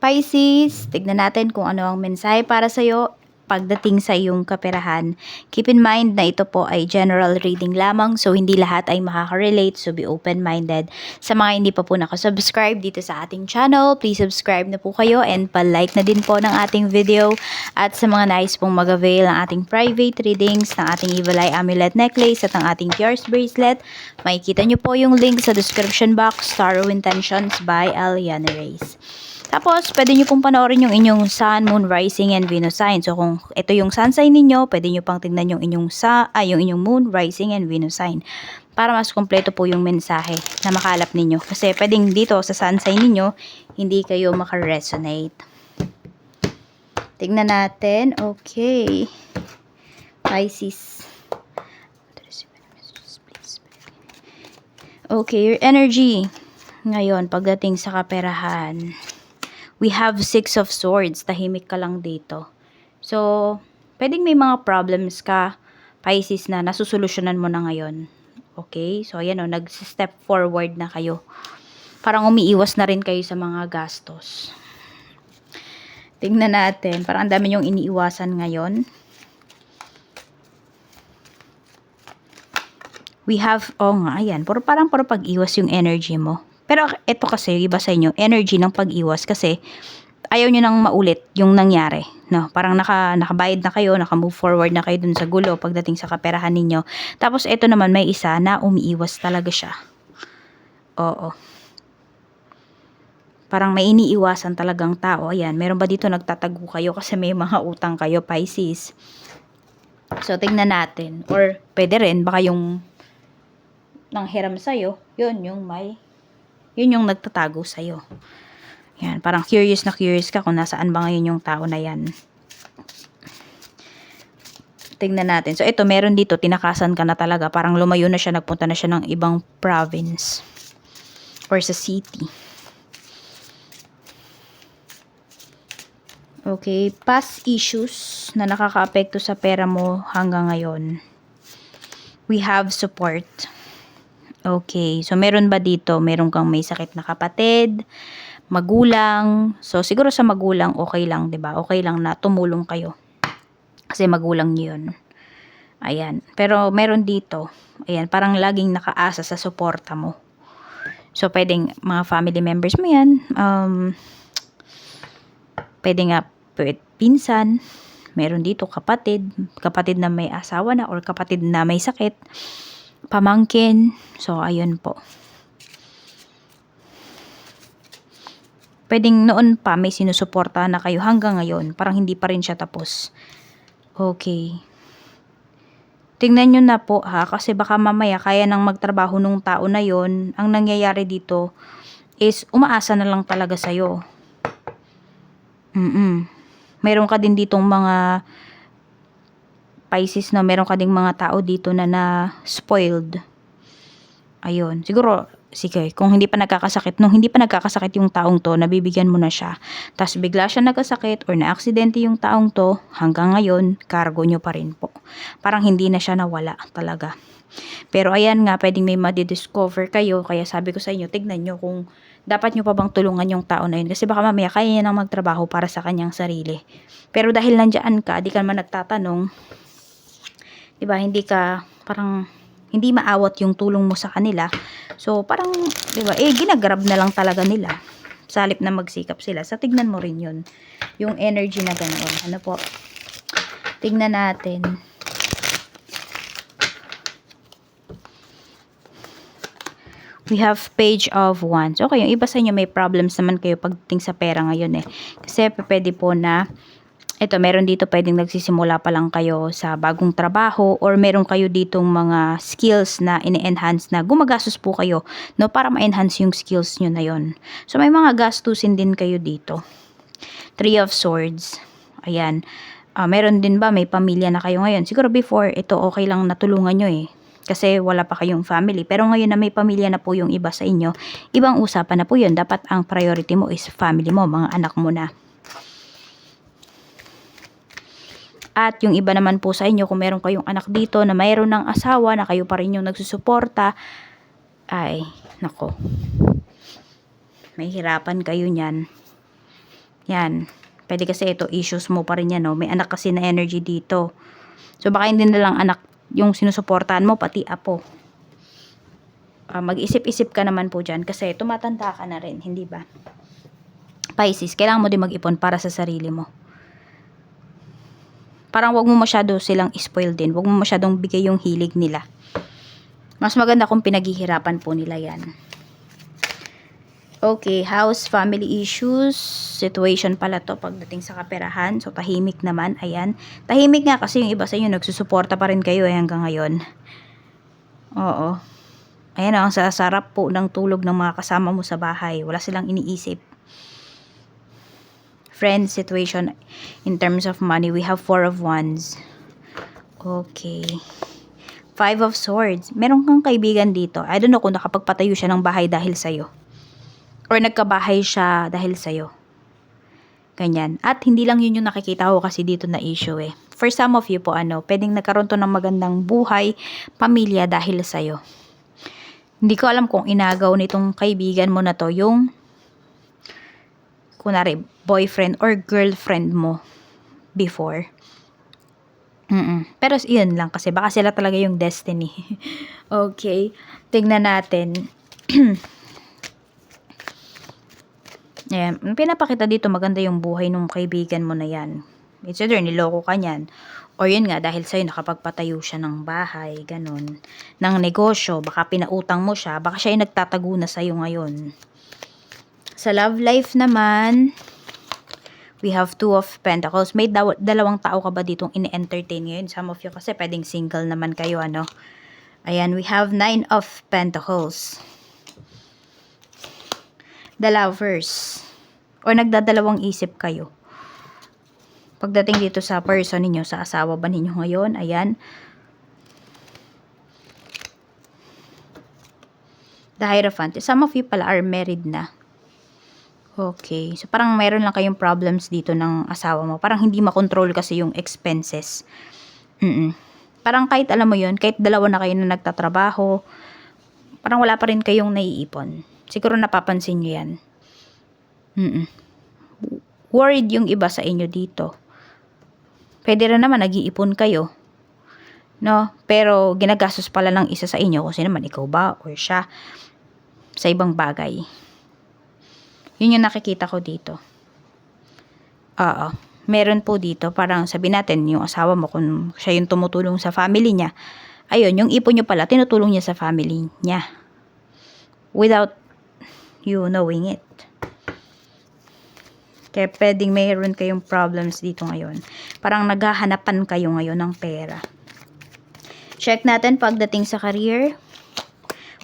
Pisces, tignan natin kung ano ang mensahe para sa'yo pagdating sa iyong kaperahan. Keep in mind na ito po ay general reading lamang so hindi lahat ay makaka-relate so be open-minded. Sa mga hindi pa po nakasubscribe dito sa ating channel, please subscribe na po kayo and pa-like na din po ng ating video. At sa mga nais pong mag-avail ng ating private readings, ng ating Evil Eye Amulet Necklace at ng ating Pierce Bracelet, makikita nyo po yung link sa description box, Tarot Intentions by Aliana Reyes. Tapos, pwede nyo pong panoorin yung inyong Sun, Moon, Rising, and Venus sign. So, kung ito yung sun sign ninyo, pwede nyo pang tignan yung inyong, sa, ay, yung inyong Moon, Rising, and Venus sign. Para mas kompleto po yung mensahe na makalap ninyo. Kasi pwedeng dito sa sun sign ninyo, hindi kayo makaresonate. Tignan natin. Okay. Pisces. Okay, your energy. Ngayon, pagdating sa kaperahan we have six of swords. Tahimik ka lang dito. So, pwedeng may mga problems ka, Pisces, na nasusolusyonan mo na ngayon. Okay? So, ayan o, nag-step forward na kayo. Parang umiiwas na rin kayo sa mga gastos. Tingnan natin. Parang ang dami yung iniiwasan ngayon. We have, oh nga, ayan. Puro, parang puro pag-iwas yung energy mo. Pero ito kasi, iba sa inyo, energy ng pag-iwas kasi ayaw nyo nang maulit yung nangyari. No? Parang naka, nakabayad na kayo, naka-move forward na kayo dun sa gulo pagdating sa kaperahan ninyo. Tapos ito naman may isa na umiiwas talaga siya. Oo. Parang may iniiwasan talagang tao. Ayan, meron ba dito nagtatago kayo kasi may mga utang kayo, Pisces. So, tingnan natin. Or, pwede rin, baka yung nanghiram sa'yo, yun, yung may yun yung nagtatago sa'yo. Yan, parang curious na curious ka kung nasaan ba ngayon yung tao na yan. Tingnan natin. So, ito, meron dito, tinakasan ka na talaga. Parang lumayo na siya, nagpunta na siya ng ibang province or sa city. Okay, past issues na nakakaapekto sa pera mo hanggang ngayon. We have support. Okay. So, meron ba dito? Meron kang may sakit na kapatid, magulang. So, siguro sa magulang, okay lang, ba Okay lang na tumulong kayo. Kasi magulang yun. Ayan. Pero, meron dito. Ayan. Parang laging nakaasa sa suporta mo. So, pwedeng mga family members mo yan. Um, pwede nga, pwede, pinsan. Meron dito kapatid. Kapatid na may asawa na or kapatid na may sakit pamangkin. So, ayun po. Pwedeng noon pa may sinusuporta na kayo hanggang ngayon. Parang hindi pa rin siya tapos. Okay. Tingnan nyo na po ha, kasi baka mamaya kaya nang magtrabaho nung tao na yon Ang nangyayari dito is umaasa na lang talaga sa'yo. Mm-mm. Meron ka din ditong mga Pisces na meron ka ding mga tao dito na na-spoiled. Ayun. Siguro, sige, kung hindi pa nagkakasakit, nung hindi pa nagkakasakit yung taong to, nabibigyan mo na siya. Tapos bigla siya nagkasakit or na-aksidente yung taong to, hanggang ngayon, cargo nyo pa rin po. Parang hindi na siya nawala talaga. Pero ayan nga, pwedeng may madidiscover kayo. Kaya sabi ko sa inyo, tignan nyo kung dapat nyo pa bang tulungan yung tao na yun. Kasi baka mamaya kaya niya nang magtrabaho para sa kanyang sarili. Pero dahil nandyan ka, di ka naman nagtatanong, 'di ba? Hindi ka parang hindi maawat yung tulong mo sa kanila. So, parang, 'di ba? Eh ginagrab na lang talaga nila. Salip na magsikap sila. Sa so, tignan mo rin 'yun. Yung energy na ganoon. Ano po? Tignan natin. We have page of wands. Okay, yung iba sa inyo may problems naman kayo pagdating sa pera ngayon eh. Kasi pwede po na ito, meron dito pwedeng nagsisimula pa lang kayo sa bagong trabaho or meron kayo ditong mga skills na ini-enhance na gumagastos po kayo no, para ma-enhance yung skills nyo na yon. So, may mga gastusin din kayo dito. Three of Swords. Ayan. Uh, meron din ba, may pamilya na kayo ngayon. Siguro before, ito okay lang natulungan nyo eh. Kasi wala pa kayong family. Pero ngayon na may pamilya na po yung iba sa inyo, ibang usapan na po yun. Dapat ang priority mo is family mo, mga anak mo na. At yung iba naman po sa inyo, kung meron kayong anak dito na mayroon ng asawa na kayo pa rin yung nagsusuporta, ay, nako, may hirapan kayo niyan. Yan. Pwede kasi ito, issues mo pa rin yan, no? May anak kasi na energy dito. So, baka hindi na lang anak yung sinusuportahan mo, pati apo. Ah, mag-isip-isip ka naman po dyan kasi tumatanda ka na rin, hindi ba? Pisces, kailangan mo din mag-ipon para sa sarili mo. Parang wag mo masyado silang spoil din. Wag mo masyadong bigay yung hilig nila. Mas maganda kung pinaghihirapan po nila yan. Okay, house, family issues, situation pala to pagdating sa kaperahan. So, tahimik naman, ayan. Tahimik nga kasi yung iba sa inyo, nagsusuporta pa rin kayo eh, hanggang ngayon. Oo. Ayan ang sasarap po ng tulog ng mga kasama mo sa bahay. Wala silang iniisip. Friend situation, in terms of money, we have four of wands. Okay. Five of swords. Meron kang kaibigan dito. I don't know kung nakapagpatayo siya ng bahay dahil sa'yo or nagkabahay siya dahil sa'yo. Ganyan. At hindi lang yun yung nakikita ko kasi dito na issue eh. For some of you po, ano, pwedeng nagkaroon to ng magandang buhay, pamilya dahil sa'yo. Hindi ko alam kung inagaw nitong kaibigan mo na to yung kunwari, boyfriend or girlfriend mo before. Mm Pero yun lang kasi baka sila talaga yung destiny. okay. Tingnan natin. Ayan, pinapakita dito maganda yung buhay ng kaibigan mo na yan. It's either niloko ka niyan. Or yun nga, dahil sa'yo nakapagpatayo siya ng bahay, ganun. Ng negosyo, baka pinautang mo siya, baka siya yung nagtatago na sa'yo ngayon. Sa love life naman, we have two of pentacles. May daw- dalawang tao ka ba ditong ini-entertain ngayon? Some of you kasi pwedeng single naman kayo, ano? Ayan, we have nine of pentacles the lovers or nagdadalawang isip kayo. Pagdating dito sa person ninyo, sa asawa ba ninyo ngayon, ayan. The Hierophant. Some of you pala are married na. Okay. So, parang mayroon lang kayong problems dito ng asawa mo. Parang hindi makontrol kasi yung expenses. Mm Parang kahit alam mo yun, kahit dalawa na kayo na nagtatrabaho, parang wala pa rin kayong naiipon. Siguro napapansin nyo yan. Mm-mm. Worried yung iba sa inyo dito. Pwede rin naman nag-iipon kayo. No? Pero ginagastos pala ng isa sa inyo kasi naman ikaw ba or siya sa ibang bagay. Yun yung nakikita ko dito. Oo. Meron po dito, parang sabi natin, yung asawa mo, kung siya yung tumutulong sa family niya, ayun, yung ipon nyo pala, tinutulong niya sa family niya. Without you knowing it. Kaya pwedeng mayroon kayong problems dito ngayon. Parang naghahanapan kayo ngayon ng pera. Check natin pagdating sa career.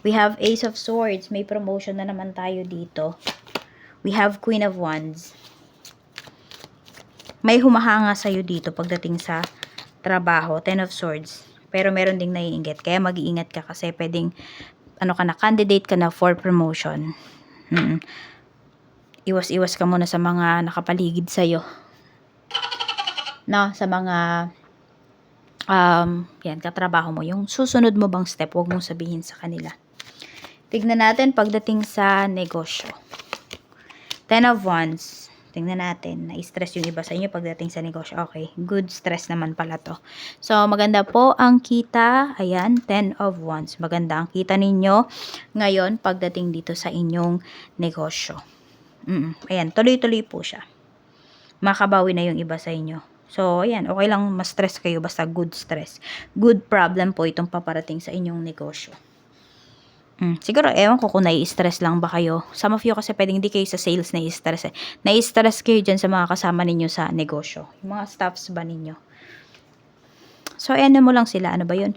We have Ace of Swords. May promotion na naman tayo dito. We have Queen of Wands. May humahanga sa'yo dito pagdating sa trabaho. Ten of Swords. Pero meron ding naiinggit. Kaya mag-iingat ka kasi pwedeng ano ka na, candidate ka na for promotion. Hmm. Iwas-iwas ka muna sa mga nakapaligid sa'yo. No, sa mga um, yan, katrabaho mo. Yung susunod mo bang step, huwag mong sabihin sa kanila. Tignan natin pagdating sa negosyo. Ten of Wands. Tingnan natin. Na-stress yung iba sa inyo pagdating sa negosyo. Okay. Good stress naman pala to. So, maganda po ang kita. Ayan. Ten of Wands. Maganda ang kita ninyo ngayon pagdating dito sa inyong negosyo. Mm, ayan. Tuloy-tuloy po siya. Makabawi na yung iba sa inyo. So, ayan. Okay lang ma-stress kayo. Basta good stress. Good problem po itong paparating sa inyong negosyo. Mm, siguro, ewan ko kung nai-stress lang ba kayo. Some of you kasi pwedeng hindi kayo sa sales nai-stress eh. Nai-stress kayo dyan sa mga kasama ninyo sa negosyo. Yung mga staffs ba ninyo. So, ano mo lang sila. Ano ba yun?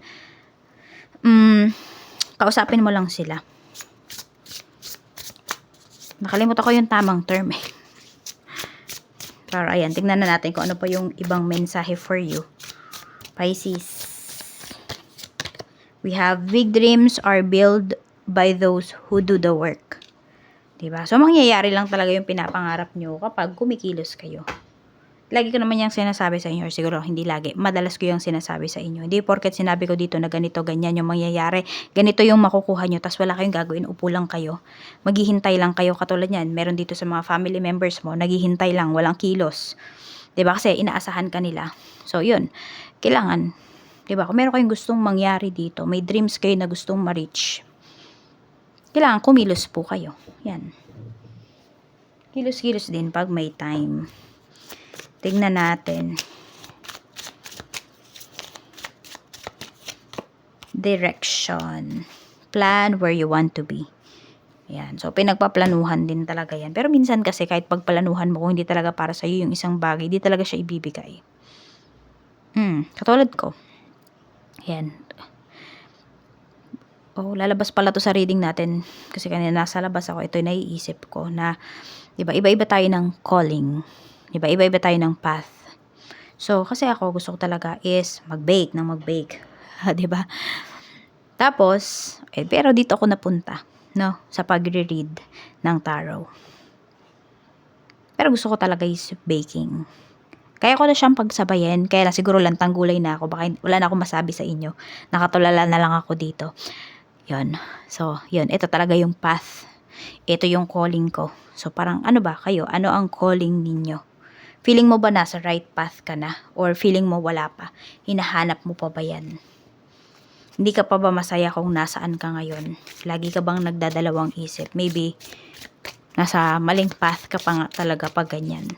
Mm, kausapin mo lang sila. Nakalimutan ko yung tamang term eh. Pero ayan, tingnan na natin kung ano pa yung ibang mensahe for you. Pisces. We have big dreams are built by those who do the work. 'Di ba? So mangyayari lang talaga yung pinapangarap nyo kapag kumikilos kayo. lagi ko naman yung sinasabi sa inyo, or siguro hindi lagi, madalas ko yung sinasabi sa inyo. Hindi porket sinabi ko dito na ganito, ganyan yung mangyayari, ganito yung makukuha nyo, tas wala kayong gagawin, upo lang kayo. Maghihintay lang kayo, katulad yan, meron dito sa mga family members mo, naghihintay lang, walang kilos. 'Di ba Kasi inaasahan ka nila. So, yun. Kailangan, 'di ba Kung meron kayong gustong mangyari dito, may dreams kayo na gustong ma-reach, kailangan kumilos po kayo. Yan. Kilos-kilos din pag may time. Tingnan natin. Direction. Plan where you want to be. Yan. So, pinagpaplanuhan din talaga yan. Pero minsan kasi kahit pagplanuhan mo kung hindi talaga para sa'yo yung isang bagay, hindi talaga siya ibibigay. Hmm. Katulad ko. Yan. Oh, lalabas pala to sa reading natin. Kasi kanina nasa labas ako, ito naiisip ko na, di ba, iba-iba tayo ng calling. Di ba, iba-iba tayo ng path. So, kasi ako, gusto ko talaga is mag-bake ng mag-bake. di ba? Tapos, eh, pero dito ako napunta, no? Sa pagre-read ng tarot. Pero gusto ko talaga is baking. Kaya ko na siyang pagsabayin, kaya lang siguro lang tanggulay na ako, baka wala na akong masabi sa inyo. Nakatulala na lang ako dito. Yun. So, yun. Ito talaga yung path. Ito yung calling ko. So, parang ano ba kayo? Ano ang calling ninyo? Feeling mo ba nasa right path ka na? Or feeling mo wala pa? Hinahanap mo pa ba yan? Hindi ka pa ba masaya kung nasaan ka ngayon? Lagi ka bang nagdadalawang isip? Maybe, nasa maling path ka pa nga talaga pag ganyan.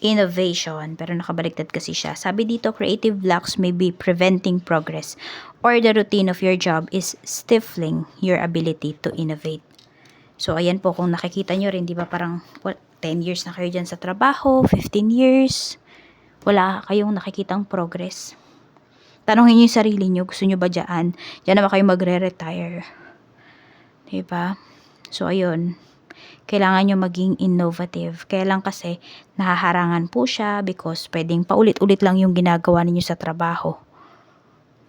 Innovation, pero nakabaliktad kasi siya. Sabi dito, creative blocks may be preventing progress or the routine of your job is stifling your ability to innovate. So, ayan po, kung nakikita nyo rin, di ba parang well, 10 years na kayo dyan sa trabaho, 15 years, wala kayong nakikitang progress. Tanongin nyo yung sarili nyo, gusto nyo ba dyan? Dyan na ba kayo magre-retire? Diba? So, ayun. Kailangan nyo maging innovative. Kaya lang kasi, nahaharangan po siya because pwedeng paulit-ulit lang yung ginagawa ninyo sa trabaho.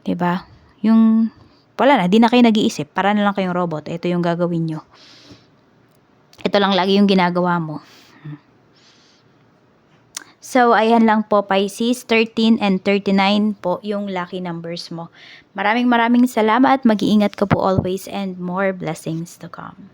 Diba? Yung, wala na, di na kayo nag-iisip. Para na lang kayong robot. Ito yung gagawin nyo. Ito lang lagi yung ginagawa mo. So, ayan lang po, Pisces, 13 and 39 po yung lucky numbers mo. Maraming maraming salamat, mag-iingat ka po always and more blessings to come.